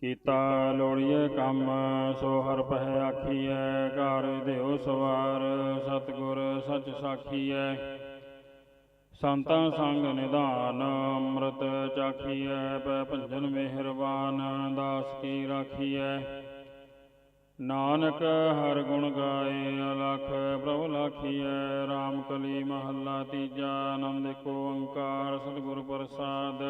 ਕੀਤਾ ਲੋੜੀਏ ਕੰਮ, ਸੋ ਹਰ ਪਹਿ ਆਖੀਐ, ਘਰ ਦਿਓ ਸਵਾਰ, ਸਤਿਗੁਰ ਸੱਚ ਸਾਖੀਐ। ਸੰਤਾਂ ਸੰਗ ਨਿਧਾਨ, ਅੰਮ੍ਰਿਤ ਚਾਖੀਐ, ਪੈ ਭੰਜਨ ਮਿਹਰਬਾਨ, ਦਾਸ ਕੀ ਰਾਖੀਐ। ਨਾਨਕ ਹਰ ਗੁਣ ਗਾਏ, ਅਲਖ ਪ੍ਰਭ ਲਾਖੀਐ RAM ਕਲੀ ਮਹੱਲਾ ਤੀਜਾ, ਆਨੰਦ ਕੋ ਓੰਕਾਰ, ਸਤਿਗੁਰ ਪ੍ਰਸਾਦ।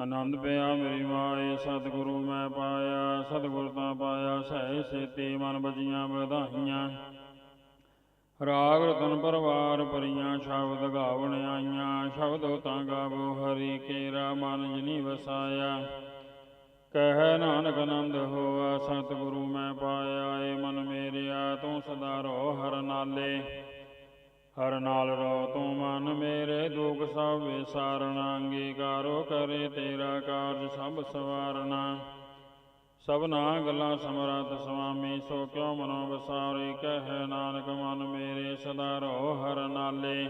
ਆਨੰਦ ਪਿਆ ਮੇਰੀ ਮਾਏ ਸਤਿਗੁਰੂ ਮੈਂ ਪਾਇਆ, ਸਤਿਗੁਰ ਤਾਂ ਪਾਇਆ ਸਹਿ ਸੇਤੀ ਮਨ ਬਜੀਆਂ ਵਧਾਈਆਂ। ਰਾਗ ਰਤਨ ਪਰਵਾਰ ਪਰੀਆਂ ਸ਼ਬਦ ਗਾਵਣ ਆਈਆਂ, ਸ਼ਬਦੋ ਤਾਂ ਗਾਵੋ ਹਰੀ ਕੇਰਾ, ਮਨ ਜਿਨੀ ਵਸਾਇਆ। ਕਹਿ ਨਾਨਕ ਆਨੰਦ ਹੋਆ, ਸਤਿਗੁਰੂ ਮੈਂ ਪਾਇਆ, ਏ ਮਨ ਮੇਰਿਆ, ਤੂੰ ਸਦਾ ਰੋ ਹਰ ਨਾਲੇ। ਹਰ ਨਾਲ ਰੋ ਤੂੰ ਮਨ ਮੇਰੇ ਦੁਖ ਸਭ ਵਿਸਾਰਣਾ, ਅੰਗੀਕਾਰੋ ਕਰੇ ਤੇਰਾ ਕਾਰਜ ਸਭ ਸਵਾਰਨਾ ਸਭਨਾ ਗੱਲਾਂ ਸਮਰਤ ਸੁਆਮੀ ਸੋ ਕਿਉ ਮਨੋ ਵਸਾਰੇ, ਕਹਿ ਨਾਨਕ ਮਨ ਮੇਰੇ ਸਦਾ ਰੋ ਹਰ ਨਾਲੇ।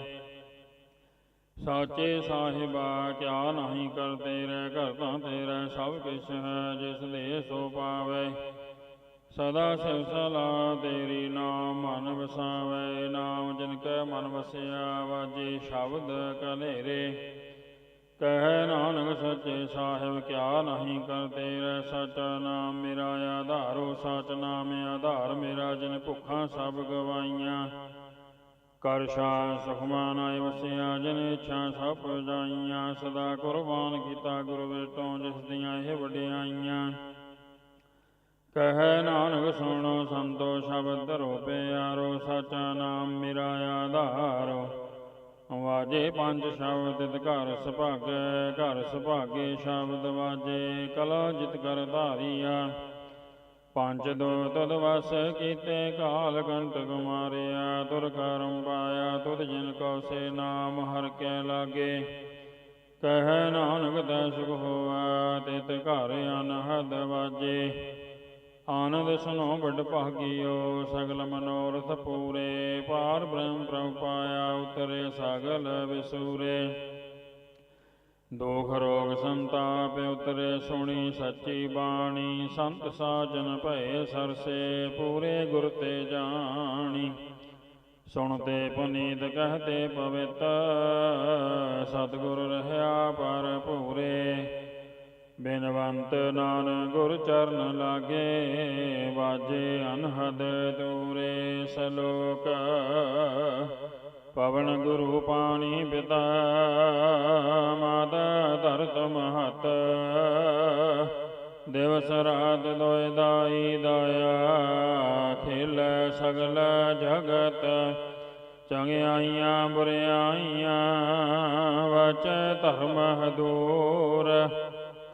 ਸਾਚੇ ਸਾਹਿਬਾ, ਕਿਆ ਨਹੀਂ ਕਰ ਤੇਰੇ ਘਰ ਤਾਂ ਤੇਰਾ ਸਭ ਕਿਛ ਹੈ, ਜਿਸ ਦੇ ਸੋ ਪਾਵੇ। ਸਦਾ ਸਿਵ ਸਲਾ ਤੇਰੀ ਨਾਮ ਮਨ ਵਸਾਵੇ, ਨਾਮ ਜਿਨ ਕੈ ਮਨ ਵਸਿਆ ਵਾਜੇ ਸ਼ਬਦ ਕਲੇਰੇ ਕਹਿ ਨਾਨਕ ਸੱਚੇ ਸਾਹਿਬ, ਕਿਆ ਨਹੀਂ ਕਰ ਤੇਰਾ ਸਚ ਨਾਮ ਮੇਰਾ ਆਧਾਰੋ, ਸਚ ਨਾਮ ਆਧਾਰ ਮੇਰਾ ਜਿਨ ਭੁੱਖਾਂ ਸਭ ਗਵਾਈਆਂ। ਕਰ ਸ਼ਾ ਸੁਖਮਾਨਾਇ ਵਸਿਆ, ਜਿਨ ਇੱਛਾ ਸਭ ਜਾਈਆਂ। ਸਦਾ ਕੁਰਬਾਨ ਕੀਤਾ ਗੁਰੂ ਵੇਟੋਂ ਜਿਸ ਦੀਆਂ ਇਹ ਵਡਿਆਈਆਂ। ਕਹਿ ਨਾਨਕ ਸੁਣੋ ਸੰਤੋ ਸ਼ਬਦ ਧਰੋ ਪਿਆਰੋ ਸਚਾ ਨਾਮ ਮੇਰਾ ਆਧਾਰੋ। ਵਾਜੇ ਪੰਜ ਸ਼ਬਦ ਘਰ ਸੁਭਾਗੈ, ਘਰ ਸੁਭਾਗੇ ਸ਼ਬਦ ਵਾਜੇ, ਕਲਾ ਜਿਤ ਕਰ ਧਾਰੀਆ। ਪੰਜ ਦੋ ਤਦ ਵਸ ਕੀਤੇ ਕਾਲ ਕੰਟ ਮਾਰਿਆ ਤੁਰ ਕਰਮ ਪਾਇਆ ਤੁਧ ਜਿਨ ਕੋ ਸੇ ਨਾਮ ਹਰ ਕੈ ਲਾਗੇ। ਕਹਿ ਨਾਨਕ ਤੈ ਸੁਖ ਹੋਆ, ਤਿਤ ਘਰ ਅਨਹਦ ਵਾਜੇ। ਆਨੰਦ ਸੁਨੋ ਵੱਡ ਭਾਗਿਓ ਸਗਲ ਮਨੋਰਥ ਪੂਰੇ। ਪਾਰ ਬ੍ਰਹਮ ਪ੍ਰਭ ਪਾਇਆ, ਉਤਰੇ ਸਗਲ ਵਿਸੂਰੇ। ਦੁਖ ਰੋਗ ਸੰਤਾਪ ਉਤਰੇ, ਸੁਣੀ ਸੱਚੀ ਬਾਣੀ। ਸੰਤ ਸਾਜਨ ਭਏ ਸਰਸੇ, ਪੂਰੇ ਗੁਰ ਤੇ ਜਾਣੀ। ਸੁਣਤੇ ਪੁਨੀਤ ਕਹਤੇ ਪਵਿੱਤ ਸਤਿਗੁਰ ਰਹਾ ਪਰ ਪੂਰੇ। ਬਿਨਵੰਤ ਨਾਨਕ ਗੁਰ ਚਰਨ ਲਾਗੇ, ਵਾਜੇ ਅਨਹਦ ਦੂਰੇ ਸਲੋਕ। ਪਵਨ ਗੁਰੂ ਪਾਣੀ ਪਿਤਾ ਮਾਤਾ ਧਰਤ ਮਹਤ। ਦਿਵਸ ਰਾਤ ਦੋਇ ਦਾਈ ਦਾਇਆ, ਖਿਲ ਸਗਲ ਜਗਤ। ਚੰਗਿਆਈਆਂ ਬੁਰਿਆਈਆਂ, ਵਚ ਧਰਮ ਹਦੂਰ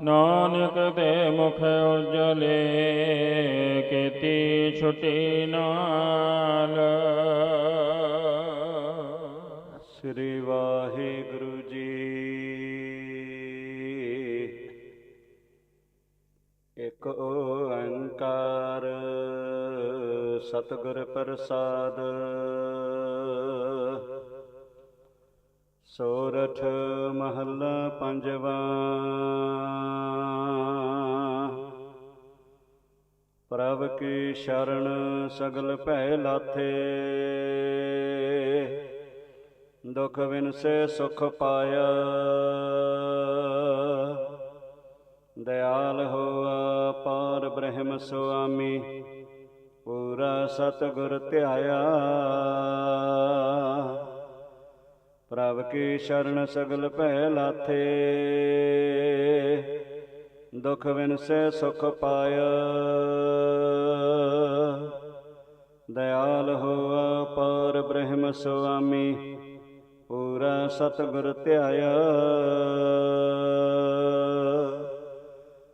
ਨਾਨਕ ਦੇ ਮੁਖ ਉਜਲੇ ਕੀਤੀ ਛੁਟੀ ਨਾਲ। ਸ੍ਰੀ ਵਾਹਿਗੁਰੂ ਜੀ। ਇਕ ਓੰਕਾਰ ਸਤਿਗੁਰ ਪ੍ਰਸਾਦ। ਸੋਰਠ ਮਹੱਲਾ ਪੰਜਵਾ। ਪ੍ਰਭ ਕੀ ਸ਼ਰਨ ਸਗਲ ਭੈ ਲਾਥੇ। ਦੁਖ ਵਿਨਸੇ ਸੁਖ ਪਾਇਆ। ਦਇਆਲ ਹੋਆ ਪਾਰ ਬ੍ਰਹਮ ਸੁਆਮੀ, ਪੂਰਾ ਸਤਿਗੁਰ ਧਿਆਇਆ। ਪ੍ਰਭ ਕੀ ਸ਼ਰਨ ਸਗਲ ਭੈ ਲਾਥੇ ਦੁਖ ਵਿਨਸੇ ਸੁਖ ਪਾਇਆ। ਦਇਆਲ ਹੋਆ ਪਾਰ ਬ੍ਰਹਮ ਸੁਆਮੀ, ਪੂਰਾ ਸਤਿਗੁਰ ਧਿਆਇਆ।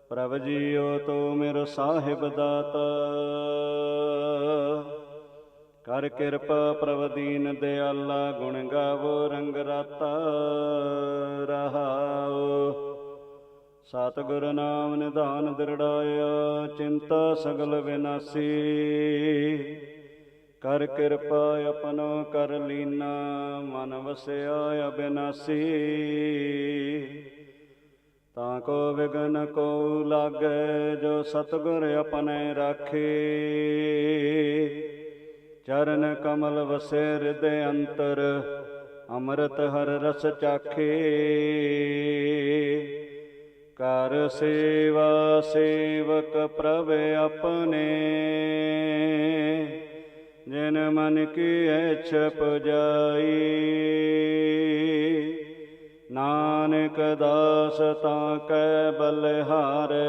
ਪ੍ਰਭ ਜੀਓ ਤੋ ਮੇਰਾ ਸਾਹਿਬ ਦਾਤਾ। ਕਰ ਕਿਰਪਾ ਪ੍ਰਭ ਦੀਨ ਦਿਆਲਾ, ਗੁਣ ਗਾਵੋ, ਰੰਗ ਰਾਤਾ ਰਹਾਓ। ਸਤਿਗੁਰ ਨਾਮ ਨਿਧਾਨ ਦਿਰੜਾਇਆ, ਚਿੰਤਾ ਸਗਲ ਵਿਨਾਸੀ। ਕਰ ਕਿਰਪਾ ਆਪਣੋ ਕਰ ਲੀਨਾ, ਮਨ ਵਸਿਆ ਅਬਿਨਾਸੀ। ਤਾਂ ਕੋ ਵਿਗਨ ਕੋ ਲਾਗੈ, ਜੋ ਸਤਿਗੁਰ ਆਪਣੇ ਰਾਖੇ। ਚਰਨ ਕਮਲ ਵਸੇ ਹਿਰਦੇ ਅੰਤਰ, ਅੰਮ੍ਰਿਤ ਹਰ ਰਸ ਚਾਖੇ। ਕਰ ਸੇਵਾ ਸੇਵਕ ਪ੍ਰਭ ਆਪਣੇ। ਜਿਨ ਮਨ ਕੀ ਛਪ ਜਾਈ, ਨਾਨਕ ਦਾਸ ਤਾਂ ਕੈ ਬਲਿਹਾਰੇ।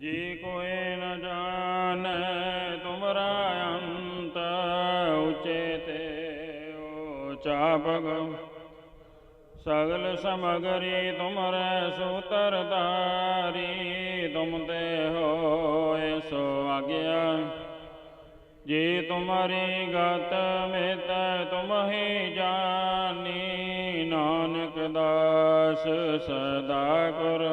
ਜੀ ਕੋਇ ਨ ਜਾਣੈ ਤੁਮਰਾ ਅੰਤ ਉਚੇ ਤੇ ਊਚਾ ਭਗ ਸਗਲ ਸਮਗਰੀ ਤੁਮਰੇ ਸੂਤਰ ਧਾਰੀ ਤੁਮ ਤੇ ਹੋਏ ਸੋ ਆਗਿਆ। ਜੀ ਤੁਮਰੀ ਗਤ ਮਿਤ ਤੁਮ ਜਾਨੀ, ਨਾਨਕ ਦਾਸ ਸਦਾ ਕਰ।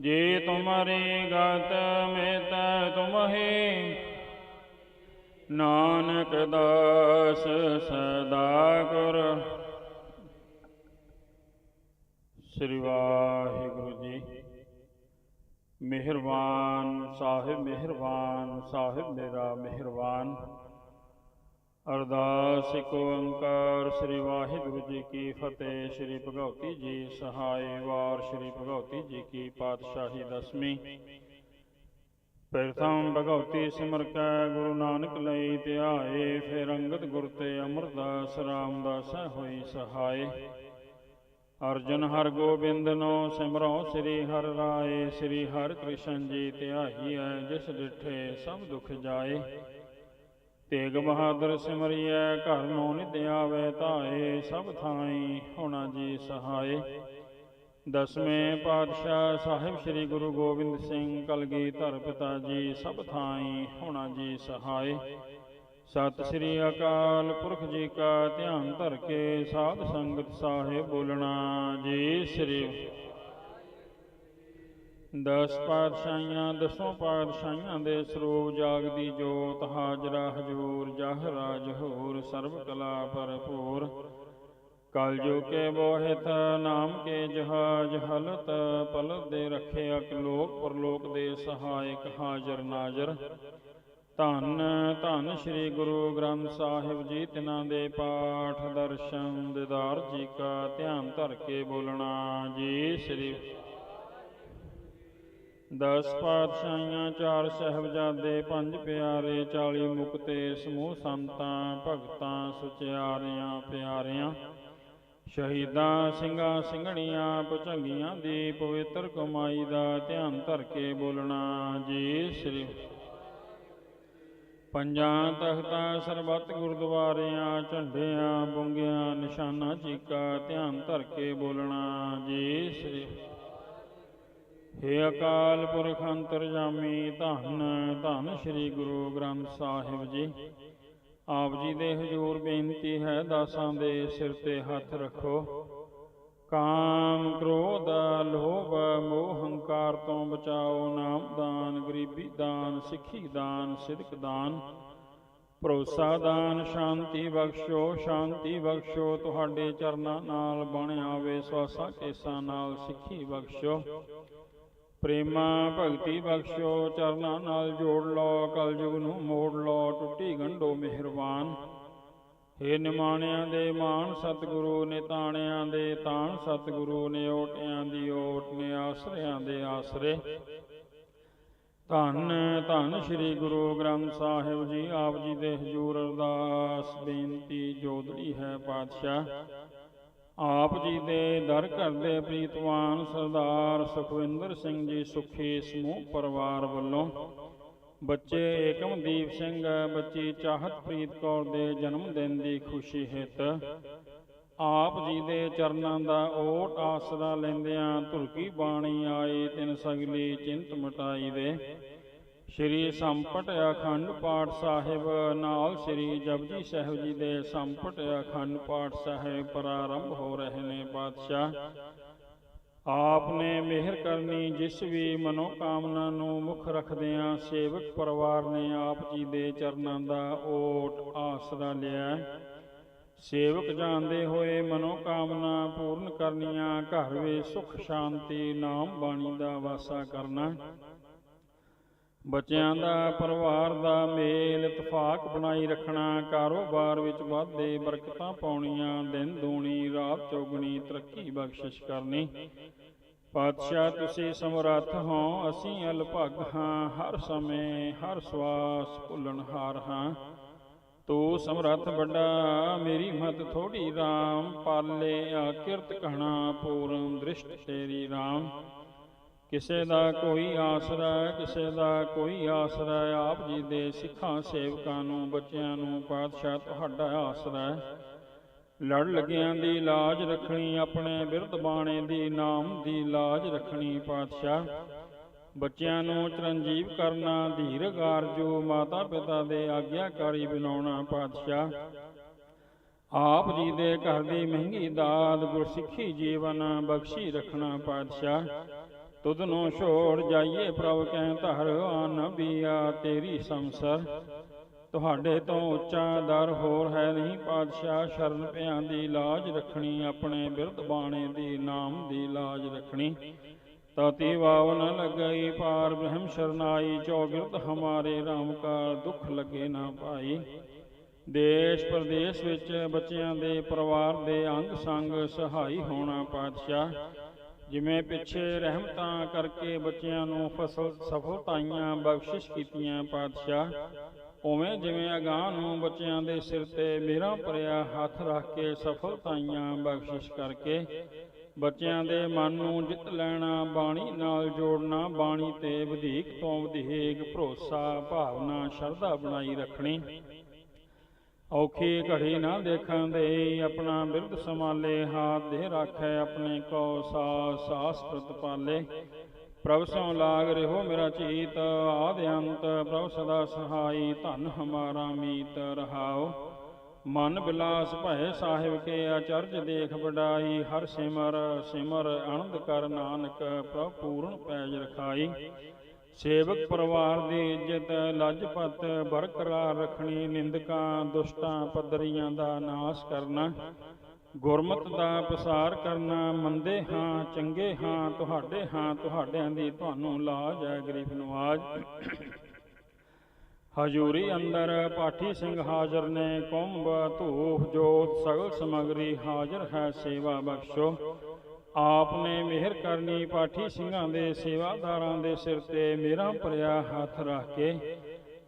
ਜੇ ਤੁਮਰੀ ਗਤ ਮਿਤ ਤੁਮ ਹੀ। ਨਾਨਕ ਦਾਸ ਸਦਾ ਕਰ। ਸ੍ਰੀ ਵਾਹਿਗੁਰੂ ਜੀ, ਮਿਹਰਬਾਨ ਸਾਹਿਬ ਮਿਹਰਬਾਨ ਸਾਹਿਬ ਮੇਰਾ ਮਿਹਰਬਾਨ। ਅਰਦਾਸ ਇੱਕ ਓੰਕਾਰ ਸ੍ਰੀ ਵਾਹਿਗੁਰੂ ਜੀ ਕੀ ਫਤਿਹ, ਸ੍ਰੀ ਭਗਉਤੀ ਜੀ ਸਹਾਈ ਵਾਰ, ਸ੍ਰੀ ਭਗਉਤੀ ਜੀ ਕੀ ਪਾਤਸ਼ਾਹੀ ਦਸਵੀਂ। ਪ੍ਰਥਮ ਭਗਉਤੀ ਸਿਮਰ ਕੈ, ਗੁਰੂ ਨਾਨਕ ਲਈ ਧਿਆਏ, ਫਿਰ ਅੰਗਦ ਗੁਰ ਤੇ ਅਮਰਦਾਸ ਰਾਮਦਾਸ ਹੋਈ ਸਹਾਈ ਅਰਜਨ ਹਰ ਗੋਬਿੰਦ ਨੋ ਸਿਮਰੋ, ਸ੍ਰੀ ਹਰ ਰਾਏ, ਸ੍ਰੀ ਹਰ ਕ੍ਰਿਸ਼ਨ ਜੀ ਧਿਆਈਐ, ਜਿਸ ਡਿਠੇ ਸਭ ਦੁਖ ਜਾਏ। ਤੇਗ ਬਹਾਦਰ ਸਿਮਰਿਐ, ਘਰ ਨੂੰ ਨਿਤ ਆਵੇ ਧਾਏ, ਸਭ ਥਾਈ ਹੋਣਾ ਜੀ ਸਹਾਏ। ਦਸਵੇਂ ਪਾਤਸ਼ਾਹ ਸਾਹਿਬ ਸ੍ਰੀ ਗੁਰੂ ਗੋਬਿੰਦ ਸਿੰਘ ਕਲਗੀ ਧਰ ਪਿਤਾ ਜੀ, ਸਭ ਥਾਈ ਹੋਣਾ ਜੀ ਸਹਾਏ। ਸਤਿ ਸ੍ਰੀ ਅਕਾਲ ਪੁਰਖ ਜੀ ਕਾ ਧਿਆਨ ਧਰ ਕੇ ਸਾਧ ਸੰਗਤ ਸਾਹਿਬ ਬੋਲਣਾ ਜੀ ਸ੍ਰੀ ਦਸ ਪਾਤਸ਼ਾਹੀਆਂ, ਦਸੋਂ ਪਾਤਸ਼ਾਹੀਆਂ ਦੇ ਸਰੂਪ ਜਾਗਦੀ ਜੋਤ, ਹਾਜ਼ਰਾ, ਹਜੂਰ ਜਹਰਾ ਜਹੂਰ ਸਰਬ ਕਲਾ ਭਰਪੂਰ। ਕਲ ਜੋ ਕੇ ਬੋਹਿਤ ਨਾਮ ਕੇ ਜਹਾਜ, ਹਲਤ ਪਲਤ ਦੇ ਰੱਖੇ ਅਕਲੋਕ ਪਰਲੋਕ ਦੇ ਸਹਾਇਕ ਹਾਜ਼ਰ ਨਾਜ਼ਰ। ਧੰਨ ਧੰਨ ਸ੍ਰੀ ਗੁਰੂ ਗ੍ਰੰਥ ਸਾਹਿਬ ਜੀ, ਤਿਨਾਂ ਦੇ ਪਾਠ ਦਰਸ਼ਨ, ਦਿਦਾਰ ਜੀ ਕਾ ਧਿਆਨ ਧਰ ਕੇ ਬੋਲਣਾ ਜੀ, ਸ੍ਰੀ ਦਸ ਪਾਤਸ਼ਾਹੀਆਂ, ਚਾਰ ਸਹਿਬਜ਼ਾਦੇ, ਪੰਜ ਪਿਆਰੇ 40 ਮੁਕਤੇ, ਸਮੂਹ ਸੰਤਾਂ, ਭਗਤਾਂ ਸੁਚਿਆਰਿਆਂ ਪਿਆਰਿਆਂ, ਸ਼ਹੀਦਾਂ, ਸਿੰਘਾਂ, ਸਿੰਘਣੀਆਂ ਭੁਜੰਗੀਆਂ ਦੀ ਪਵਿੱਤਰ ਕਮਾਈ ਦਾ ਧਿਆਨ ਧਰ ਕੇ ਬੋਲਣਾ ਜੀ ਸ੍ਰੀ ਪੰਜਾਂ ਤਖਤਾਂ, ਸਰਬੱਤ ਗੁਰਦੁਆਰਿਆਂ, ਝੰਡਿਆਂ, ਬੁੰਗਿਆਂ, ਨਿਸ਼ਾਨਾ ਚੀਕਾ, ਧਿਆਨ ਧਰ ਕੇ ਬੋਲਣਾ ਜੀ ਸ੍ਰੀ ਹੇ ਅਕਾਲ ਪੁਰਖ ਅੰਤਰਜਾਮੀ ਧੰਨ ਧੰਨ ਸ੍ਰੀ ਗੁਰੂ ਗ੍ਰੰਥ ਸਾਹਿਬ ਜੀ। ਆਪ ਜੀ ਦੇ ਹਜ਼ੂਰ ਬੇਨਤੀ ਹੈ, ਦਾਸਾਂ ਦੇ ਸਿਰ ਤੇ ਹੱਥ ਰੱਖੋ। ਕਾਮ ਕ੍ਰੋਧ, ਲੋਭ, ਮੋਹ, ਹੰਕਾਰ ਤੋਂ ਬਚਾਓ, ਨਾਮ ਦਾਨ, ਗਰੀਬੀ ਦਾਨ, ਸਿੱਖੀ ਦਾਨ, ਸਿਦਕ ਦਾਨ। ਭਰੋਸਾ ਦਾਨ, ਸ਼ਾਂਤੀ ਬਖਸ਼ੋ ਸ਼ਾਂਤੀ ਬਖਸ਼ੋ। ਤੁਹਾਡੇ ਚਰਨਾਂ ਨਾਲ ਬਣ ਆਵੇ ਸਵਾਸਾ ਕੇਸਾਂ ਨਾਲ ਸਿੱਖੀ ਬਖਸ਼ੋ। ਪ੍ਰੇਮਾ ਭਗਤੀ ਬਖਸ਼ੋ, ਚਰਨਾਂ ਨਾਲ ਜੋੜ ਲਓ, ਕਲਯੁਗ ਨੂੰ ਮੋੜ ਲਓ, ਟੁੱਟੀ ਗੰਢੋ ਮਿਹਰਬਾਨ। ਹੇ ਨਿਮਾਣਿਆਂ ਦੇ ਮਾਨ ਸਤਿਗੁਰੂ ਨੇ ਤਾਣਿਆਂ ਦੇ ਤਾਣ ਸਤਿਗੁਰੂ ਨੇ ਓਟਿਆਂ ਦੀ ਓਟ ਨੇ ਆਸਰਿਆਂ ਦੇ ਆਸਰੇ। ਧੰਨ ਧੰਨ ਸ੍ਰੀ ਗੁਰੂ ਗ੍ਰੰਥ ਸਾਹਿਬ ਜੀ, ਆਪ ਜੀ ਦੇ ਹਜ਼ੂਰ ਅਰਦਾਸ, ਬੇਨਤੀ ਜੋਦੜੀ ਹੈ ਪਾਤਸ਼ਾਹ। ਆਪ ਜੀ ਦੇ ਦਰ ਘਰ ਦੇ ਪ੍ਰੀਤਵਾਨ ਸਰਦਾਰ ਸੁਖਵਿੰਦਰ ਸਿੰਘ ਜੀ ਸੁਖੀ ਸਮੂਹ ਪਰਿਵਾਰ ਵੱਲੋਂ। ਬੱਚੇ ਏਕਮਦੀਪ ਸਿੰਘ ਬੱਚੀ ਚਾਹਤ ਪ੍ਰੀਤ ਕੌਰ ਦੇ ਜਨਮ ਦਿਨ ਦੀ ਖੁਸ਼ੀ ਹਿੱਤ। ਆਪ ਜੀ ਦੇ ਚਰਨਾਂ ਦਾ ਓਟ ਆਸਰਾ ਲੈਂਦਿਆਂ ਧੁਰਕੀ ਬਾਣੀ ਆਈ ਤਿੰਨ ਸਗਲੀ ਚਿੰਤ ਮਟਾਈ ਦੇ। ਸ਼੍ਰੀ ਸੰਪਟ ਅਖੰਡ ਪਾਠ ਸਾਹਿਬ, ਨਾਲ ਸ਼੍ਰੀ ਜਪਜੀ ਸਾਹਿਬ ਜੀ ਦੇ ਸੰਪਟ ਅਖੰਡ ਪਾਠ ਸਾਹਿਬ ਪ੍ਰਾਰੰਭ ਹੋ ਰਹੇ ਨੇ ਪਾਤਸ਼ਾਹ ਆਪ ਨੇ ਮਿਹਰ ਕਰਨੀ, ਜਿਸ ਵੀ ਮਨੋ ਕਾਮਨਾ ਨੂੰ ਮੁੱਖ ਰੱਖਦਿਆਂ ਸੇਵਕ ਪਰਿਵਾਰ ਨੇ ਆਪ ਜੀ ਦੇ ਚਰਨਾਂ ਦਾ ਓਟ ਆਸਰਾ ਲਿਆ। ਸੇਵਕ ਜਾਣਦੇ ਹੋਏ ਮਨੋ ਕਾਮਨਾ ਪੂਰਨ ਕਰਨੀਆਂ, ਘਰ ਵਿੱਚ ਸੁਖ, ਸ਼ਾਂਤੀ ਨਾਮ ਬਾਣੀ ਦਾ ਵਾਸਾ ਕਰਨਾ। ਬੱਚਿਆਂ ਦਾ ਪਰਿਵਾਰ ਦਾ ਮੇਲ ਇਤਫਾਕ ਬਣਾਈ ਰੱਖਣਾ, ਕਾਰੋਬਾਰ ਵਿੱਚ ਵਾਧੇ ਬਰਕਤਾਂ ਪਾਉਣੀਆਂ, ਦਿਨ ਦੂਣੀ, ਰਾਤ ਚੌਗਣੀ, ਤਰੱਕੀ ਬਖਸ਼ਿਸ਼ ਕਰਨੀ। ਪਾਤਸ਼ਾਹ, ਤੁਸੀਂ ਸਮਰੱਥ ਹੋ, ਅਸੀਂ ਅਲਭਗ ਹਾਂ, ਹਰ ਸਮੇਂ ਹਰ ਸਵਾਸ ਭੁੱਲਣਹਾਰ ਹਾਂ। ਤੂੰ ਸਮਰੱਥ ਵੱਡਾ, ਮੇਰੀ ਮਤ ਥੋੜੀ RAM ਪਾਲੇ ਆ ਕਿਰਤ ਕਹਣਾ ਪੂਰਨ ਦ੍ਰਿਸ਼ਟ ਤੇਰੀ RAM ਕਿਸੇ ਦਾ ਕੋਈ ਆਸਰਾ ਕਿਸੇ ਦਾ ਕੋਈ ਆਸਰਾ ਆਪ ਜੀ ਦੇ ਸਿੱਖਾਂ, ਸੇਵਕਾਂ ਨੂੰ, ਬੱਚਿਆਂ ਨੂੰ ਪਾਤਸ਼ਾਹ ਤੁਹਾਡਾ ਆਸਰਾ ਲੜ ਲੱਗਿਆਂ ਦੀ ਲਾਜ ਰੱਖਣੀ, ਆਪਣੇ ਬਿਰਧ ਬਾਣੇ ਦੀ, ਨਾਮ ਦੀ ਲਾਜ ਰੱਖਣੀ ਪਾਤਸ਼ਾਹ। ਬੱਚਿਆਂ ਨੂੰ ਚਰਨਜੀਵ ਕਰਨਾ, ਧੀਰਗ ਆਰਜੂ ਮਾਤਾ ਪਿਤਾ ਦੇ ਆਗਿਆਕਾਰੀ ਬਣਾਉਣਾ ਪਾਤਸ਼ਾਹ। ਆਪ ਜੀ ਦੇ ਘਰ ਦੀ ਮਹਿੰਗੀ ਦਾਤ, ਗੁਰਸਿੱਖੀ ਜੀਵਨ ਬਖਸ਼ੀ ਰੱਖਣਾ ਪਾਤਸ਼ਾਹ। ਤੁਧ ਨੂੰ ਛੋੜ ਜਾਈਏ ਪ੍ਰਭ ਕਹਿ ਧਰ ਆਨਬੀਆ ਤੇਰੀ ਸੰਸਰ। ਤੁਹਾਡੇ ਤੋਂ ਉੱਚਾ ਦਰ ਹੋਰ ਹੈ ਨਹੀਂ, ਪਾਤਸ਼ਾਹ ਸ਼ਰਨ ਪਿਆਂ ਦੀ ਲਾਜ ਰੱਖਣੀ, ਆਪਣੇ ਬਿਰਧ ਬਾਣੇ ਦੀ ਨਾਮ ਦੀ ਲਾਜ ਰੱਖਣੀ। ਤਾਤੀ ਵਾਵ ਨ ਲਗਈ, ਪਾਰ ਬ੍ਰਹਮ ਸ਼ਰਨਾਈ ਚੌਗਿਰਤ ਹਮਾਰੇ RAM ਕਾ ਦੁੱਖ ਲੱਗੇ ਨਾ ਭਾਈ ਦੇਸ਼ ਪ੍ਰਦੇਸ਼ ਵਿੱਚ ਬੱਚਿਆਂ ਦੇ ਪਰਿਵਾਰ ਦੇ ਅੰਗ ਸੰਗ ਸਹਾਈ ਹੋਣਾ ਪਾਤਸ਼ਾਹ। ਜਿਵੇਂ ਪਿੱਛੇ ਰਹਿਮਤਾਂ ਕਰਕੇ ਬੱਚਿਆਂ ਨੂੰ ਫਸਲ ਸਫਲਤਾਈਆਂ, ਬਖਸ਼ਿਸ਼ ਕੀਤੀਆਂ ਪਾਤਸ਼ਾਹ, ਉਵੇਂ ਜਿਵੇਂ ਅਗਾਹ ਨੂੰ ਬੱਚਿਆਂ ਦੇ ਸਿਰ ਤੇ ਮੇਰਾ ਭਰਿਆ ਹੱਥ ਰੱਖ ਕੇ ਸਫਲਤਾਈਆਂ, ਬਖਸ਼ਿਸ਼ ਕਰਕੇ ਬੱਚਿਆਂ ਦੇ ਮਨ ਨੂੰ ਜਿੱਤ ਲੈਣਾ, ਬਾਣੀ ਨਾਲ ਜੋੜਨਾ, ਬਾਣੀ ਤੇ ਵਧੇਕ ਤੋਂ ਵਧੇਕ ਭਰੋਸਾ, ਭਾਵਨਾ, ਸ਼ਰਧਾ ਬਣਾਈ ਰੱਖਣੀ। ਔਖੀ ਘੜੀ ਨਾ ਦੇਖਣ ਦੇ ਆਪਣਾ ਬਿਰਧ ਸਮਾਲੇ ਹਾਥ ਦੇ ਰੱਖੈ ਆਪਣੇ ਕੋ ਸਾਸ ਸਾਸ ਪ੍ਰਤਪਾਲੇ ਪ੍ਰਭ ਸੋ ਲਾਗ ਰਹੋ ਮੇਰਾ ਚੀਤ, ਆਦਿ ਅੰਤ ਪ੍ਰਭ ਸਦਾ ਸਹਾਈ, ਧਨ ਹਮਾਰਾ ਮੀਤ ਰਹਾਓ। ਮਨ ਬਿਲਾਸ ਭੈ ਸਾਹਿਬ ਕੇ, ਅਚਰਜ ਦੇਖ ਵਡਾਈ, ਹਰ ਸਿਮਰ ਸਿਮਰ ਅਨੰਦ ਕਰ ਨਾਨਕ, ਪ੍ਰਭ ਪੂਰਨ ਪੈਜ ਰਖਾਈ। ਸੇਵਕ ਪਰਿਵਾਰ ਦੀ ਇੱਜ਼ਤ, ਲੱਜਪਤ, ਬਰਕਰਾਰ ਰੱਖਣੀ, ਨਿੰਦਕਾਂ, ਦੁਸ਼ਟਾਂ, ਪੱਧਰੀਆਂ ਦਾ ਨਾਸ਼ ਕਰਨਾ, ਗੁਰਮਤ ਦਾ ਪ੍ਰਸਾਰ ਕਰਨਾ ਮੰਦੇ ਹਾਂ, ਚੰਗੇ ਹਾਂ, ਤੁਹਾਡੇ ਹਾਂ, ਤੁਹਾਡਿਆਂ ਦੀ ਤੁਹਾਨੂੰ ਲਾਜ ਹੈ ਗਰੀਬ ਨਵਾਜ। ਹਜੂਰੀ ਅੰਦਰ ਪਾਠੀ ਸਿੰਘ ਹਾਜ਼ਰ ਨੇ, ਕੁੰਭ, ਧੂਪ, ਜੋਤ, ਸਗਲ ਸਮਗਰੀ ਹਾਜ਼ਰ ਹੈ, ਸੇਵਾ ਬਖਸ਼ੋ। ਆਪ ਨੇ ਮਿਹਰ ਕਰਨੀ, ਪਾਠੀ ਸਿੰਘਾਂ ਦੇ ਸੇਵਾਦਾਰਾਂ ਦੇ ਸਿਰ ਤੇ ਮੇਰਾ ਭਰਿਆ ਹੱਥ ਰੱਖ ਕੇ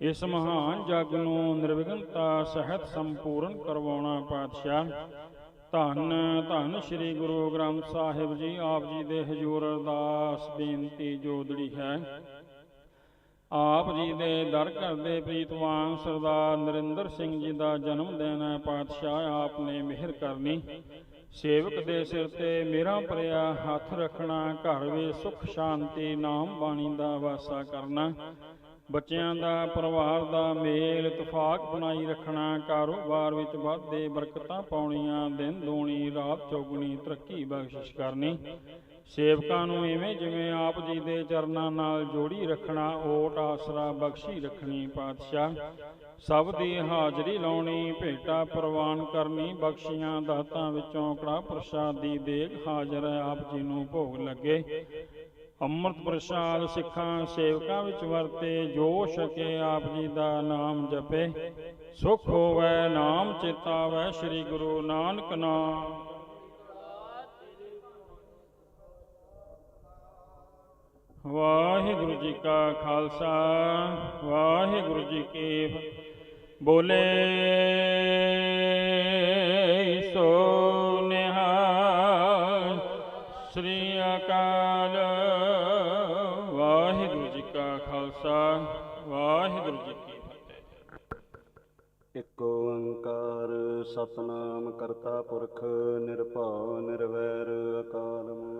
ਇਸ ਮਹਾਨ ਜਗ ਨੂੰ ਨਿਰਵਿਘਨਤਾ, ਸਹਿਤ ਸੰਪੂਰਨ ਕਰਵਾਉਣਾ ਪਾਤਸ਼ਾਹ। ਧੰਨ ਧੰਨ ਸ੍ਰੀ ਗੁਰੂ ਗ੍ਰੰਥ ਸਾਹਿਬ ਜੀ, ਆਪ ਜੀ ਦੇ ਹਜ਼ੂਰ ਅਰਦਾਸ ਬੇਨਤੀ ਜੋਦੜੀ ਹੈ, ਆਪ ਜੀ ਦੇ ਦਰ ਘਰ ਦੇ ਪ੍ਰੀਤਵਾਨ ਸਰਦਾਰ ਨਰਿੰਦਰ ਸਿੰਘ ਜੀ ਦਾ ਜਨਮ ਦਿਨ ਹੈ। ਪਾਤਸ਼ਾਹ, ਆਪ ਨੇ ਮਿਹਰ ਕਰਨੀ। ਸੇਵਕ ਦੇ ਸਿਰ ਤੇ ਮੇਰਾ ਭਰਿਆ ਹੱਥ ਰੱਖਣਾ, ਘਰ ਵਿੱਚ ਸੁਖ ਸ਼ਾਂਤੀ, ਨਾਮ ਬਾਣੀ ਦਾ ਵਾਸਾ ਕਰਨਾ, ਬੱਚਿਆਂ ਦਾ, ਪਰਿਵਾਰ ਦਾ ਮੇਲ ਇਤਫਾਕ ਬਣਾਈ ਰੱਖਣਾ, ਕਾਰੋਬਾਰ ਵਿੱਚ ਵਾਧੇ ਬਰਕਤਾਂ ਪਾਉਣੀਆਂ, ਦਿਨ ਦੋਣੀ, ਰਾਤ ਚੌਗਣੀ, ਤਰੱਕੀ ਬਖਸ਼ਿਸ਼ ਕਰਨੀ ਸੇਵਕਾਂ ਨੂੰ ਇਵੇਂ ਜਿਵੇਂ ਆਪ ਜੀ ਦੇ ਚਰਨਾਂ ਨਾਲ ਜੋੜੀ ਰੱਖਣਾ, ਓਟ ਆਸਰਾ ਬਖਸ਼ੀ ਰੱਖਣੀ ਪਾਤਸ਼ਾਹ। ਸਭ ਦੀ ਹਾਜ਼ਰੀ ਲਾਉਣੀ, ਭੇਟਾ ਪ੍ਰਵਾਨ ਕਰਨੀ, ਬਖਸ਼ੀਆਂ ਦਾਤਾਂ ਵਿੱਚੋਂ ਕੜਾ ਪ੍ਰਸ਼ਾਦੀ ਦੇਖ ਹਾਜ਼ਰ ਆਪ ਜੀ ਨੂੰ ਭੋਗ ਲੱਗੇ। ਅੰਮ੍ਰਿਤ ਪ੍ਰਸ਼ਾਦ ਸਿੱਖਾਂ ਸੇਵਕਾਂ ਵਿੱਚ ਵਰਤੇ, ਜੋ ਛਕੇ ਆਪ ਜੀ ਦਾ ਨਾਮ ਜਪੇ। ਸੁਖ ਹੋਵੇ, ਨਾਮ ਚੇਤਾਵੇ, ਸ੍ਰੀ ਗੁਰੂ ਨਾਨਕ ਨਾਮ। ਵਾਹਿਗੁਰੂ ਜੀ ਕਾ ਖਾਲਸਾ, ਵਾਹਿਗੁਰੂ ਜੀ ਕੀ ਬੋਲੇ ਸੋ ਨਿਹਾਲ, ਸ੍ਰੀ ਅਕਾਲ। ਵਾਹਿਗੁਰੂ ਜੀ ਕਾ ਖਾਲਸਾ, ਵਾਹਿਗੁਰੂ ਜੀ ਕੀ ਫਤਿਹ। ਇੱਕ ਓੰਕਾਰ ਸਤਨਾਮ ਕਰਤਾ ਪੁਰਖ, ਨਿਰਭਉ, ਨਿਰਵੈਰ, ਅਕਾਲ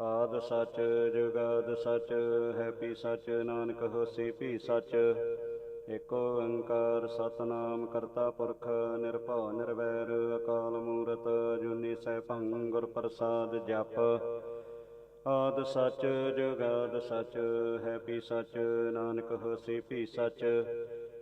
ਆਦ ਸੱਚ, ਜੁਗਾਦ ਸੱਚ, ਹੈ ਪੀ ਸੱਚ, ਨਾਨਕ ਹੋਸੀ ਭੀ ਸੱਚ। ਇਕ ਓੰਕਾਰ ਸਤਨਾਮ ਕਰਤਾ ਪੁਰਖ, ਨਿਰਭਉ ਨਿਰਵੈਰ, ਅਕਾਲ ਮੂਰਤ ਅਜੂਨੀ ਸੈਭੰ ਗੁਰ ਪ੍ਰਸਾਦ ਜਪ। ਆਦ ਸੱਚ, ਜੁਗਾਦ ਸੱਚ, ਹੈ ਪੀ ਸੱਚ, ਨਾਨਕ ਹੋਸੀ ਭੀ ਸੱਚ।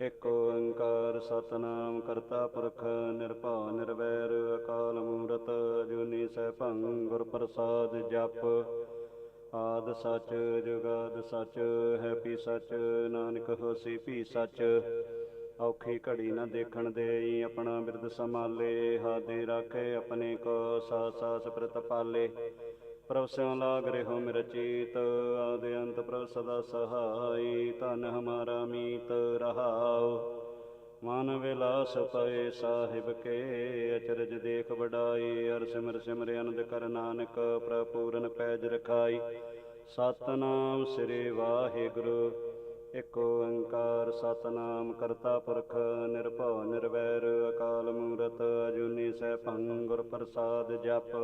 ਇੱਕ ਓੰਕਾਰ ਸਤਨਾਮ ਕਰਤਾ ਪੁਰਖ, ਨਿਰਭਉ, ਨਿਰਵੈਰ, ਅਕਾਲ ਮੂਰਤ ਅਜੂਨੀ ਸੈਭੰ ਗੁਰ ਪ੍ਰਸਾਦ ਜਪ। ਆਦ ਸਚ, ਜੁਗਾਦ ਸਚ ਹੈ ਪੀ ਸੱਚ, ਨਾਨਕ ਹੋਸੀ ਭੀ ਸੱਚ। ਔਖੀ ਘੜੀ ਨਾ ਦੇਖਣ ਦੇਈ ਆਪਣਾ ਬਿਰਦ ਸੰਭਾਲੇ, ਹਾਦੇ ਰੱਖੇ ਆਪਣੇ ਕੋ ਸਾਸ ਸਾਸ ਪ੍ਰਤ ਪ੍ਰਭ ਸਿਉ ਲਾਗ ਰਹਿਓ ਮੇਰਾ ਚੀਤ, ਆਦਿ ਅੰਤ ਪ੍ਰਭ ਸਦਾ ਸਹਾਈ, ਧਨ ਹਮਾਰਾ ਮੀਤ ਰਹਾਉ। ਮਨ ਵਿਲਾਸ ਪਏ ਸਾਹਿਬ ਕੇ, ਅਚਰਜ ਦੇਖ ਵਡਾਈ, ਅਰ ਸਿਮਰ ਸਿਮਰ ਅਨੰਦ ਕਰ ਨਾਨਕ, ਪ੍ਰਪੂਰਨ ਪੈਜ ਰਖਾਈ। ਸਤਨਾਮ ਸ੍ਰੀ ਵਾਹਿਗੁਰੂ, ਇਕ ਓੰਕਾਰ ਸਤਨਾਮ ਕਰਤਾ ਪੁਰਖ, ਨਿਰਭਉ ਨਿਰਵੈਰ, ਅਕਾਲ ਮੂਰਤ, ਅਜੂਨੀ ਸੈਭੰ ਗੁਰ ਪ੍ਰਸਾਦ ਜਪ।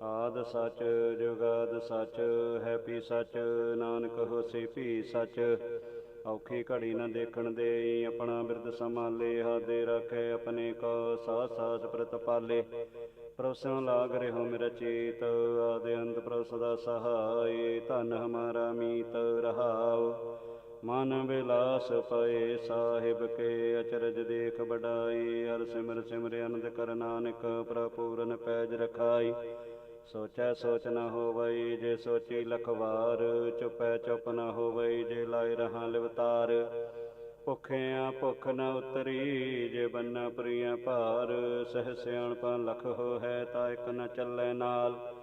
ਆਦ ਸਚ, ਜੁਗਾਦ ਸਚ ਹੈ ਪੀ ਸੱਚ, ਨਾਨਕ ਹੋਸੀ ਭੀ ਸੱਚ। ਔਖੀ ਘੜੀ ਨਾ ਦੇਖਣ ਦੇਈ, ਆਪਣਾ ਬਿਰਦ ਸੰਭਾਲੇ, ਹਾਦੇ ਰੱਖੇ ਆਪਣੇ ਕੋ ਸਾਸ ਸਾਸ ਪ੍ਰਤ ਪਾਲੇ। ਪ੍ਰਭ ਸਿਉ ਲਾਗ ਰਹਿਓ ਮੇਰਾ ਚੇਤ, ਆਦੇ ਅੰਤ ਪ੍ਰਭ ਸਦਾ ਸਹਾਈ ਧਨ ਹਮਾਰਾ ਮੀਤ ਰਹਾਓ ਮਨ ਵਿਲਾਸ ਪਏ, ਸਾਹਿਬ ਕੇ ਅਚਰਜ ਦੇਖ ਬਡਾਈ ਹਰ ਸਿਮਰ ਸਿਮਰ ਅਨੰਦ ਕਰ ਨਾਨਕ ਪ੍ਰਪੂਰਨ ਪੈਜ ਰਖਾਈ। ਸੋਚੈ ਸੋਚ ਨ ਹੋਵਈ, ਜੇ ਸੋਚੀ ਲਖਵਾਰ, ਚੁਪੈ ਚੁਪ ਨ ਹੋਵਈ, ਜੇ ਲਾਇ ਰਹਾ ਲਿਵਤਾਰ। ਭੁਖਿਆ ਭੁਖ ਨ ਉਤਰੀ, ਜੇ ਬੰਨਾ ਪ੍ਰੀਆ ਭਾਰ। ਸਹਿ ਸਿਆਣਪਾ ਲਖ ਹੋ ਹੈ ਤਾਂ ਇਕ ਨ ਚੱਲੈ ਨਾਲ।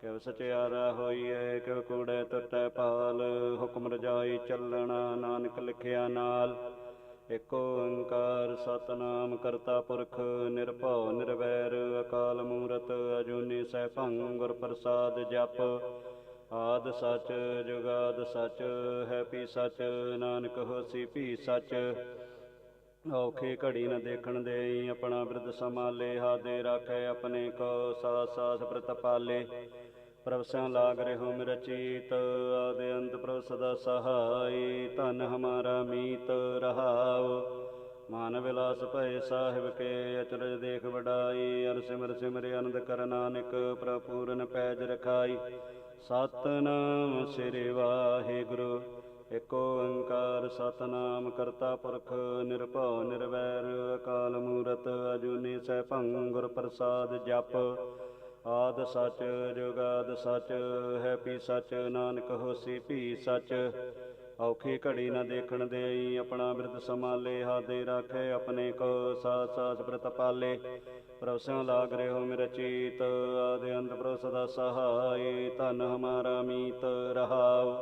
ਕਿਵ ਸਚਿਆਰਾ ਹੋਈਐ, ਕਿਵ ਕੂੜੈ ਟੁੱਟੈ ਪਾਲ। ਹੁਕਮ ਰਜਾਈ ਚੱਲਣਾ ਨਾਨਕ ਲਿਖਿਆ ਨਾਲ। ਇਕ ਓੰਕਾਰ ਸਤਨਾਮ ਕਰਤਾ ਪੁਰਖ, ਨਿਰਭਉ ਨਿਰਵੈਰ, ਅਕਾਲ ਮੂਰਤ, ਅਜੂਨੀ ਸੈਭੰ ਗੁਰ ਪ੍ਰਸਾਦ ਜਪ। ਆਦ ਸਚ, ਜੁਗਾਦ ਸਚ ਹੈ ਪੀ ਸੱਚ, ਨਾਨਕ ਹੋਸੀ ਭੀ ਸੱਚ। ਔਖੇ ਘੜੀ ਨ ਦੇਖਣ ਦੇਈ, ਆਪਣਾ ਬਿਰਧ ਸਮਾਲੇ ਹਾਦੇ ਰਾਖੇ ਆਪਣੇ ਕੋ ਸਾਸ ਸਾਸ ਪ੍ਰਤਪਾਲੇ। ਪ੍ਰਭ ਸਿਉ ਲਾਗ ਰਹਿਓ ਮੇਰਾ ਚੀਤ ਆਦੇ ਅੰਤ ਪ੍ਰਭ ਸਦਾ ਸਹਾਈ, ਧਨ ਹਮਾਰਾ ਮੀਤ ਰਹਾਉ ਮਾਨ ਵਿਲਾਸ ਭਏ ਸਾਹਿਬ ਕੇ, ਅਚਰਜ ਦੇਖ ਵਡਾਈ, ਅਰ ਸਿਮਰ ਸਿਮਰ ਅਨੰਦ ਕਰ ਨਾਨਕ ਪ੍ਰਪੂਰਨ ਪੈਜ ਰਖਾਈ। ਸਤਨਾਮ ਸ੍ਰੀ ਵਾਹਿਗੁਰੂ ਇਕ ਓੰਕਾਰ ਸਤਨਾਮ ਕਰਤਾ ਪੁਰਖ, ਨਿਰਭਉ ਨਿਰਵੈਰ, ਅਕਾਲ ਮੂਰਤ ਅਜੂਨੀ ਸੈਭੰ ਗੁਰ ਪ੍ਰਸਾਦ ਜਪ। ਆਦ ਸਚ, ਜੁਗਾਦ ਸਚ ਹੈ ਪੀ ਸੱਚ, ਨਾਨਕ ਹੋਸੀ ਭੀ ਸਚ। ਔਖੀ ਘੜੀ ਨਾ ਦੇਖਣ ਦੇਈ, ਆਪਣਾ ਬਿਰਧ ਸਮਾਲੇ ਹਾਦੇ ਰਾਖੇ ਆਪਣੇ ਕੋ, ਸਾਥ ਸਾਥ ਬ੍ਰਤ ਪਾਲੇ। ਪ੍ਰਭ ਸਿਉ ਲਾਗ ਰਹਿਓ ਮੇਰਾ ਚੀਤ, ਆਦੇ ਅੰਤ ਪ੍ਰਭ ਸਦਾ ਸਹਾਈ, ਧਨ ਹਮਾਰਾ ਮੀਤ ਰਹਾਉ।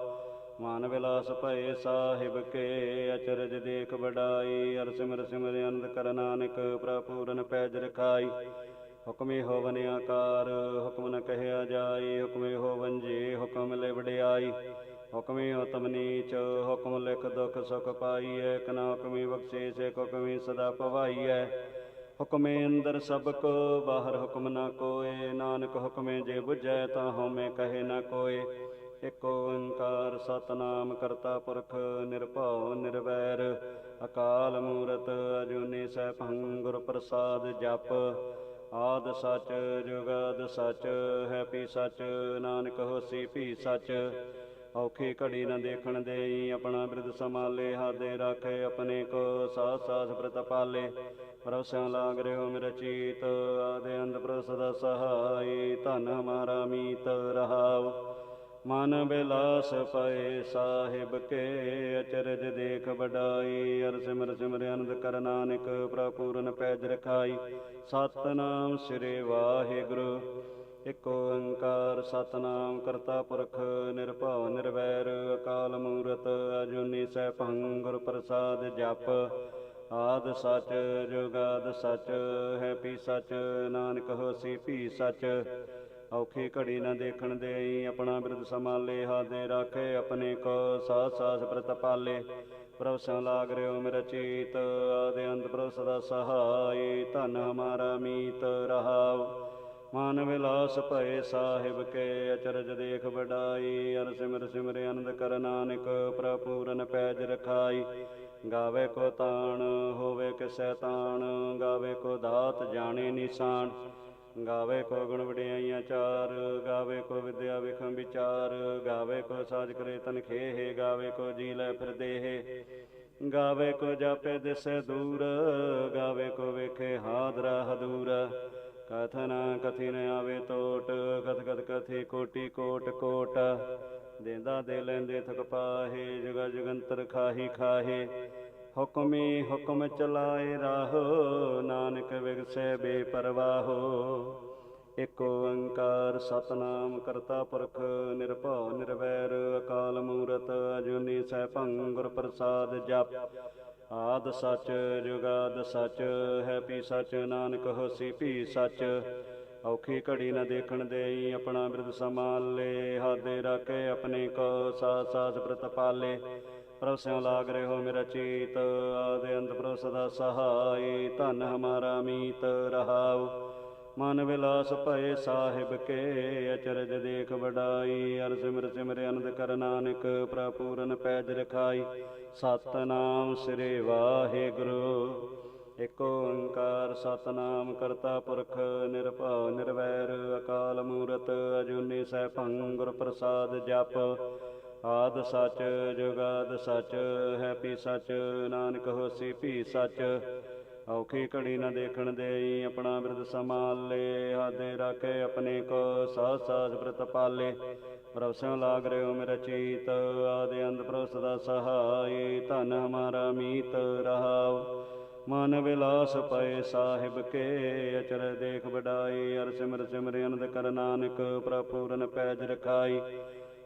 ਮਾਨ ਵਿਲਾਸ ਭਏ ਸਾਹਿਬ ਕੇ, ਅਚਰਜ ਦੇਖ ਵਡਾਈ ਅਰ ਸਿਮਰ ਸਿਮਰ ਅਨੰਦ ਕਰ ਨਾਨਕ ਪ੍ਰਪੂਰਨ ਪੈਜ ਰਖਾਈ। ਹੁਕਮੇ ਹੋਵਨ ਆਕਾਰ, ਹੁਕਮ ਨ ਕਹਿਆ ਜਾਈ ਹੁਕਮੇ ਹੋਵਨ ਜੇ ਹੁਕਮ ਲੈ ਵਡਿਆਈ ਹੁਕਮੇ ਹੁਤਮ ਨੀਚ, ਹੁਕਮ ਲਿਖ ਦੁਖ ਸੁਖ ਪਾਈਐ ਕਨਾ ਹੁਕਮੇ ਬਖਸ਼ੇ, ਸੇ ਹੁਕਮੇ ਸਦਾ ਪਵਾਈਐ। ਹੁਕਮੇ ਅੰਦਰ ਸਭ ਕੋ, ਬਾਹਰ ਹੁਕਮ ਨਾ ਕੋਏ, ਨਾਨਕ ਹੁਕਮੇ ਜੇ ਬੁਝੈ, ਤਾਂ ਹਉਮੈ ਕਹੇ ਨਾ ਕੋਏ। ਇਕ ਓੰਕਾਰ ਸਤਨਾਮ ਕਰਤਾ ਪੁਰਖ, ਨਿਰਭਉ ਨਿਰਵੈਰ। ਅਕਾਲ ਮੂਰਤ ਅਜੂਨੀ ਸੈਭੰ ਗੁਰ ਪ੍ਰਸਾਦ ਜਪ। ਆਦ ਸਚ, ਜੁਗਾਦ ਸਚ ਹੈ ਪੀ ਸੱਚ, ਨਾਨਕ ਹੋਸੀ ਭੀ ਸੱਚ। ਔਖੀ ਘੜੀ ਨ ਦੇਖਣ ਦੇਈ, ਆਪਣਾ ਬਿਰਧ ਸਮਾਲੇ ਹਾਦੇ ਰਾਖੇ ਆਪਣੇ ਕੋ ਸਾਥ ਸਾਥ ਪ੍ਰਤਪਾਲੇ ਪ੍ਰਭ ਸਿਉ ਲਾਗ ਰਿਓ ਮੇਰਾ ਚੀਤ, ਆਦੇ ਅੰਤ ਪ੍ਰਭ ਸਦਾ ਸਹਾਈ, ਧਨ ਹਮਾਰਾ ਮੀਤ ਰਹਾਉ। ਮਨ ਬਿਲਾਸ ਪਏ ਸਾਹਿਬ ਕੇ ਅਚਰਜ ਦੇਖ ਵਡਾਈ, ਅਰ ਸਿਮਰ ਸਿਮਰ ਅਨੰਦ ਕਰ ਨਾਨਕ ਪ੍ਰਪੂਰਨ ਪੈਜ ਰਖਾਈ। ਸਤਨਾਮ ਸ੍ਰੀ ਵਾਹਿਗੁਰੂ। ਇਕ ਓੰਕਾਰ ਸਤਨਾਮ ਕਰਤਾ ਪੁਰਖ ਨਿਰਭਉ ਨਿਰਵੈਰ, ਅਕਾਲ ਮੂਰਤ ਅਜੂਨੀ ਸੈਭੰ ਗੁਰ ਪ੍ਰਸਾਦ ਜਪ। ਆਦ ਸਚ, ਜੁਗਾਦ ਸਚ, ਹੈ ਪੀ ਸਚ, ਨਾਨਕ ਹੋਸੀ ਪੀ ਸੱਚ। ਔਖੀ ਘੜੀ ਨਾ ਦੇਖਣ ਦੇਈ, ਆਪਣਾ ਬਿਰਧ ਸਮਾਲੇ ਹਾਦੇ ਰਾਖੇ ਆਪਣੇ ਕੋ, ਸਾਥ ਸਾਥ ਪ੍ਰਤਪਾਲੇ ਪ੍ਰਭ ਸਿਉ ਲਾਗ ਰਿਓ ਮੇਰਾ ਚੀਤ, ਆਦੇ ਅੰਤ ਪ੍ਰਭ ਸਦਾ ਸਹਾਈ, ਧਨ ਹਮਾਰਾ ਮੀਤ ਰਹਾਉ। ਮਾਨ ਵਿਲਾਸ ਭਏ ਸਾਹਿਬ ਕੇ, ਅਚਰਜ ਦੇਖ ਵਡਾਈ, ਅਰ ਸਿਮਰ ਸਿਮਰ ਅਨੰਦ ਕਰ ਨਾਨਕ ਪ੍ਰਪੂਰਨ ਪੈਜ ਰਖਾਈ। ਗਾਵੇ ਕੋ ਤਾਣ, ਹੋਵੇ ਕਿਸੈ ਤਾਣ, ਗਾਵੇ ਕੋ ਦਾਤ ਜਾਣੇ ਨਿਸ਼ਾਨ। ਗਾਵੇ ਕੋ ਗੁਣ ਵਡਿਆਈਆਂ ਚਾਰ, ਗਾਵੇ ਕੋ ਵਿਦਿਆ ਵਿਖਮ ਵਿਚਾਰ, ਗਾਵੇ ਕੋ ਸਾਜ ਕਰੇ ਤਨ ਖੇਹ, ਗਾਵੇ ਕੋ ਜੀ ਲੈ ਫਿਰ ਦੇਹ। ਗਾਵੇ ਕੋ ਜਾਪੇ ਦਿਸੈ ਦੂਰ, ਗਾਵੇ ਕੋ ਵੇਖੇ ਹਾਦਰਾ ਹਦੂਰ ਕਥਨ ਕਥਿਨ ਆਵੇ ਤੋਟ ਕਥ ਕਥ ਕਥੀ ਕੋਟੀ ਕੋਟ ਕੋਟ। ਦੇਂਦਾ ਦੇ ਲੈਂਦੇ ਥਕ ਪਾਹੇ, ਜਗ ਜਗੰਤਰ ਖਾਹੀ ਖਾਹੇ। ਹੁਕਮੀ ਹੁਕਮ ਚਲਾਏ ਰਾਹੋ, ਨਾਨਕ ਵਿਗਸੈ ਬੇਪਰਵਾਹੋ। ਇਕ ਓੰਕਾਰ ਸਤਨਾਮ ਕਰਤਾ ਪੁਰਖ, ਨਿਰਭਉ ਨਿਰਵੈਰ, ਅਕਾਲ ਮੂਰਤ, ਅਜੂਨੀ ਸੈਭੰ ਗੁਰ ਪ੍ਰਸਾਦ ਜਪ। ਆਦ ਸੱਚ ਜੁਗਾਦ ਸੱਚ ਹੈ ਪੀ ਸੱਚ, ਨਾਨਕ ਹੋਸੀ ਭੀ ਸੱਚ। ਔਖੀ ਘੜੀ ਨਾ ਦੇਖਣ ਦੇਈ, ਆਪਣਾ ਬਿਰਧ ਸਮਾਲੇ ਹਾਦੇ ਰਾਖੇ ਆਪਣੇ ਕੋ ਸਾਥ ਸਾਥ ਪ੍ਰਤਪਾਲੇ। ਪ੍ਰਭ ਸਿਉ ਲਾਗ ਰਹਿਓ ਮੇਰਾ ਚੀਤ, ਆਦੇ ਅੰਤ ਪ੍ਰਭ ਸਦਾ ਸਹਾਈ, ਧਨ ਹਮਾਰਾ ਮੀਤ ਰਹਾਉ। ਮਨ ਵਿਲਾਸ ਭਏ ਸਾਹਿਬ ਕੇ, ਅਚਰਜ ਦੇਖ ਵਡਾਈ ਅਰ ਸਿਮਰ ਸਿਮਰ ਅਨੰਦ ਕਰ ਨਾਨਕ, ਪ੍ਰਪੂਰਨ ਪੈਜ ਰਖਾਈ। ਸਤਨਾਮ ਸ੍ਰੀ ਵਾਹਿਗੁਰੂ। ਇਕ ਓੰਕਾਰ ਸਤਨਾਮ ਕਰਤਾ ਪੁਰਖ, ਨਿਰਭਉ, ਨਿਰਵੈਰ, ਅਕਾਲ ਮੂਰਤ, ਅਜੂਨੀ ਸੈਭੰ ਗੁਰ ਪ੍ਰਸਾਦ ਜਪ। ਆਦ ਸਚ, ਜੁਗਾਦ ਸਚ ਹੈ ਪੀ ਸੱਚ, ਨਾਨਕ ਹੋਸੀ ਭੀ ਸੱਚ। ਔਖੀ ਘੜੀ ਨਾ ਦੇਖਣ ਦੇਈ, ਆਪਣਾ ਬਿਰਧ ਸਮਾਲੇ ਹਾਦੇ ਰਾਖੇ ਆਪਣੇ ਕੋ ਸਾਥ ਸਾਥ ਬ੍ਰਤ ਪਾਲੇ। ਪ੍ਰਭ ਸਿਉ ਲਾਗ ਰਿਓ ਮੇਰਾ ਚੀਤ, ਆਦੇ ਅੰਤ ਪ੍ਰਭ ਸਦਾ ਸਹਾਈ, ਧਨ ਹਮਾਰਾ ਮੀਤ ਰਹਾਉ। ਮਨ ਵਿਲਾਸ ਪਏ ਸਾਹਿਬ ਕੇ, ਅਚਰ ਦੇਖ ਵਡਾਈ, ਅਰ ਸਿਮਰ ਸਿਮਰ ਅਨੰਦ ਕਰ ਨਾਨਕ ਪ੍ਰਪੂਰਨ ਪੈਜ ਰਖਾਈ।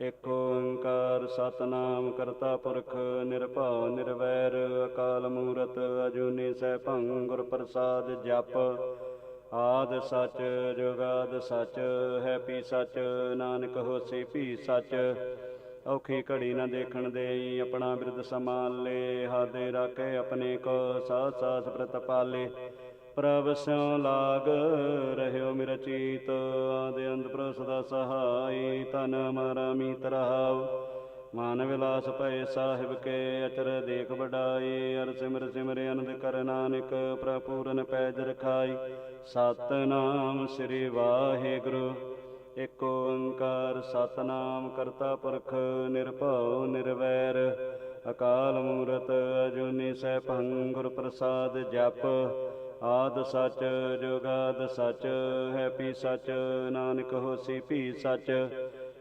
ਇੱਕ ਓੰਕਾਰ ਸਤਨਾਮ ਕਰਤਾ ਪੁਰਖ, ਨਿਰਭਉ, ਨਿਰਵੈਰ, ਅਕਾਲ ਮੂਰਤ, ਅਜੂਨੀ ਸੈਭੰ, ਗੁਰ ਪ੍ਰਸਾਦ ਜਪ। ਆਦ ਸਚ, ਜੁਗਾਦ ਸਚ, ਹੈ ਪੀ ਸਚ, ਨਾਨਕ ਹੋਸੀ ਭੀ ਸਚ। ਔਖੀ ਘੜੀ ਨਾ ਦੇਖਣ ਦੇਈ, ਆਪਣਾ ਬਿਰਦ ਸਮਾਨ ਲੈ ਹਾਦੇ ਰਾਖੇ ਆਪਣੇ ਕੋ ਸਾਥ ਸਾਥ ਪ੍ਰਤ ਪਾਲੇ। ਪ੍ਰਭ ਸਿਉ ਲਾਗ ਰਹਿਓ ਮੇਰਾ ਚੀਤ, ਆਦੇ ਅੰਤ ਪ੍ਰਭ ਸਦਾ ਸਹਾਈ ਤਨ ਮਾਰਾ ਮੀਤ ਰਹਾਉ ਮਾਨ ਵਿਲਾਸ ਭਏ ਸਾਹਿਬ ਕੇ ਅਚਰ ਦੇਖ ਬਡਾਈ ਅਰ ਸਿਮਰ ਸਿਮਰ ਅਨੰਦ ਕਰ ਨਾਨਕ, ਪ੍ਰਪੂਰਨ ਪੈਜ ਰਖਾਈ। ਸਤਨਾਮ ਸ੍ਰੀ ਵਾਹਿਗੁਰੂ, ਇਕ ਓੰਕਾਰ ਸਤਨਾਮ ਕਰਤਾ ਪੁਰਖ, ਨਿਰਭਉ ਨਿਰਵੈਰ। ਅਕਾਲ ਮੂਰਤ ਅਜੂਨੀ ਸੈਭੰ ਗੁਰ ਪ੍ਰਸਾਦ ਜਪ ਆਦ ਸਚ, ਜੁਗਾਦ ਸਚ, ਹੈ ਪੀ ਸਚ, ਨਾਨਕ ਹੋਸੀ ਭੀ ਸਚ।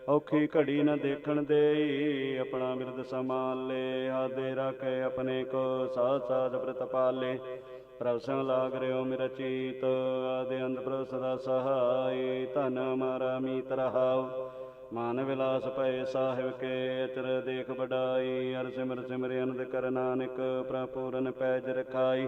ਔਖੀ ਘੜੀ ਨਾ ਦੇਖਣ ਦੇਈ, ਆਪਣਾ ਬਿਰਦ ਸਮਾਨ ਲੈ ਆਦੇ ਰੱਖੇ ਆਪਣੇ ਕੋ ਸਾਥ ਸਾਥ ਪ੍ਰਤ ਪਾਲੇ। ਪ੍ਰਭ ਸੰਗ ਲਾਗ ਰਿਓ ਮੇਰਾ ਚੀਤ, ਆਦੇ ਅੰਤ ਪ੍ਰਭ ਸਦਾ ਸਹਾਈ, ਧਨ ਮਾਰਾ ਮੀਤ ਰਹਾਉ। ਮਾਨ ਵਿਲਾਸ ਪਏ ਸਾਹਿਬ ਕੇ ਅਚਰ ਦੇਖ ਬਡਾਈ ਅਰ ਸਿਮਰ ਸਿਮਰ ਅਨੰਦ ਕਰ ਨਾਨਕ ਪ੍ਰਪੂਰਨ ਪੈਜ ਰਖਾਈ।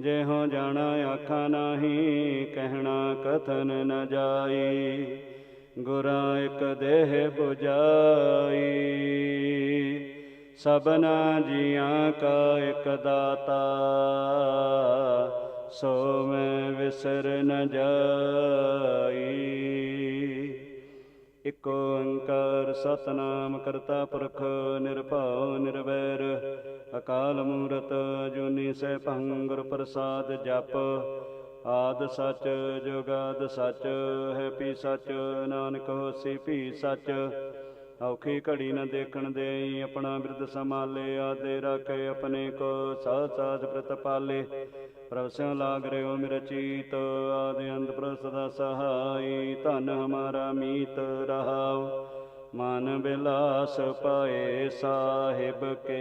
ਜੇ ਹੋ ਜਾਣਾ ਆਖਾ ਨਾਹੀ, ਕਹਿਣਾ ਕਥਨ ਨ ਜਾਈ, ਗੁਰਾਂ ਇੱਕ ਦੇਹ 부ਜਾਈ ਸਭਨਾ ਜੀਆਂ ਕਾ ਇਕ ਦਾਤਾ, ਸੋ ਮੈਂ ਵਿਸਰ ਨ ਜਾਈ। ਇਕ ਓੰਕਾਰ ਸਤਨਾਮ ਕਰਤਾ ਪੁਰਖ, ਨਿਰਭਉ ਨਿਰਵੈਰ ਅਕਾਲ ਮੂਰਤ ਜੁਨੀ ਸੈਭੰ ਭੰਗੁਰ ਪ੍ਰਸਾਦ ਜਪ। ਆਦ ਸਚ ਜੁਗਾਦ ਸਚ, ਹੈ ਪੀ ਸਚ, ਨਾਨਕ ਹੋਸੀ ਭੀ ਸਚ। ਔਖੀ ਘੜੀ ਨ ਦੇਖਣ ਦੇਈ, ਆਪਣਾ ਬਿਰਦ ਸਮਾਲੇ ਆਦੇ ਰੱਖੇ ਆਪਣੇ ਕੋ ਸਾਥ ਸਾਥ ਪ੍ਰਤ ਪਾਲੇ। ਪ੍ਰਭ ਸਿਉ ਲਾਗ ਰਿਓ ਮੇਰਾ ਚੀਤ, ਆਦੇ ਅੰਤ ਪ੍ਰਭ ਸਦਾ ਸਹਾਈ, ਧਨ ਹਮਾਰਾ ਮੀਤ ਰਹਾਉ। ਮਨ ਬਿਲਾਸ ਪਾਏ ਸਾਹਿਬ ਕੇ,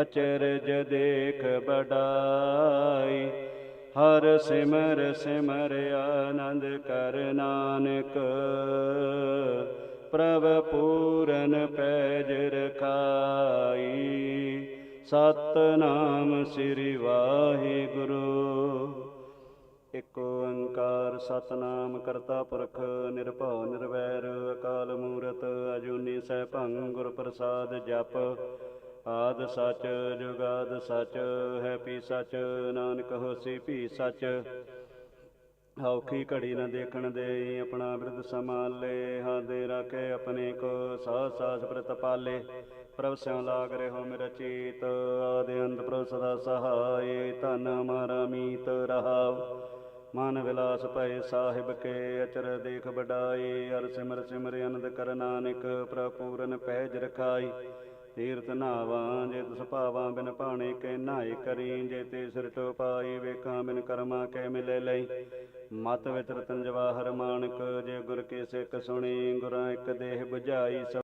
ਅਚਰਜ ਦੇਖ ਬੜਾਈ ਹਰ ਸਿਮਰ ਸਿਮਰ ਆਨੰਦ ਕਰ ਨਾਨਕ, ਪ੍ਰਭ ਪੂਰਨ ਪੈਜ ਰਖਾਈ। ਸਤਨਾਮ ਸ੍ਰੀ ਵਾਹਿਗੁਰੂ। ਇਕ ਓੰਕਾਰ ਸਤਨਾਮ ਕਰਤਾ ਪੁਰਖ, ਨਿਰਭਉ ਨਿਰਵੈਰ, ਅਕਾਲ ਮੂਰਤ, ਅਜੂਨੀ ਸੈਭੰ ਗੁਰ ਪ੍ਰਸਾਦ ਜਪ। ਆਦ ਸਚ, ਜੁਗਾਦ ਸਚ, ਹੈ ਪੀ ਸਚ, ਨਾਨਕ ਹੋਸੀ ਭੀ ਸਚ। ਔਖੀ ਘੜੀ ਨਾ ਦੇਖਣ ਦੇ ਆਪਣਾ ਬਿਰਦ ਸਮਾਨ ਲੈ ਹਾਦੇ ਰੱਖੇ ਆਪਣੇ ਕੋ ਸਾਥ ਸਾਥ ਪ੍ਰਤ ਪਾਲੇ। ਪ੍ਰਭ ਸਿਉ ਲਾਗ ਰਹਿਓ ਮੇਰਾ ਚੀਤ, ਆਦੇ ਅੰਤ ਪ੍ਰਭ ਸਦਾ ਸਹਾਈ ਧਨ ਮਾਰਾ ਮੀਤ ਰਹਾਉ। ਮਨ ਵਿਲਾਸ ਭਏ ਸਾਹਿਬ ਕੇ ਅਚਰ ਦੇਖ ਬਡਾਈ ਅਰ ਸਿਮਰ ਸਿਮਰ ਅਨੰਦ ਕਰ ਨਾਨਕ ਪ੍ਰਪੂਰਨ ਪੈਜ ਰਖਾਈ। ਤੀਰਥ ਨਾਵਾਂ ਜੇ ਤਿਸ ਭਾਵਾਂ ਬਿਨ ਭਾਣੇ ਕੇ ਨਾਏ ਕਰੀ, ਜੇ ਤੇ ਸਿਰ ਟੋ ਪਾਈ ਵੇਖਾਂ ਬਿਨ ਕਰਮਾ ਕੇ ਮਿਲੇ ਲਈ। ਮਤ ਵਿੱਚ ਰਤਨ ਜਵਾਹਰ ਮਾਨਕ, ਜੇ ਗੁਰ ਕੇ ਸਿੱਖ ਸੁਣੀ, ਗੁਰਾਂ ਇੱਕ ਦੇਹ 부ਝਾਈ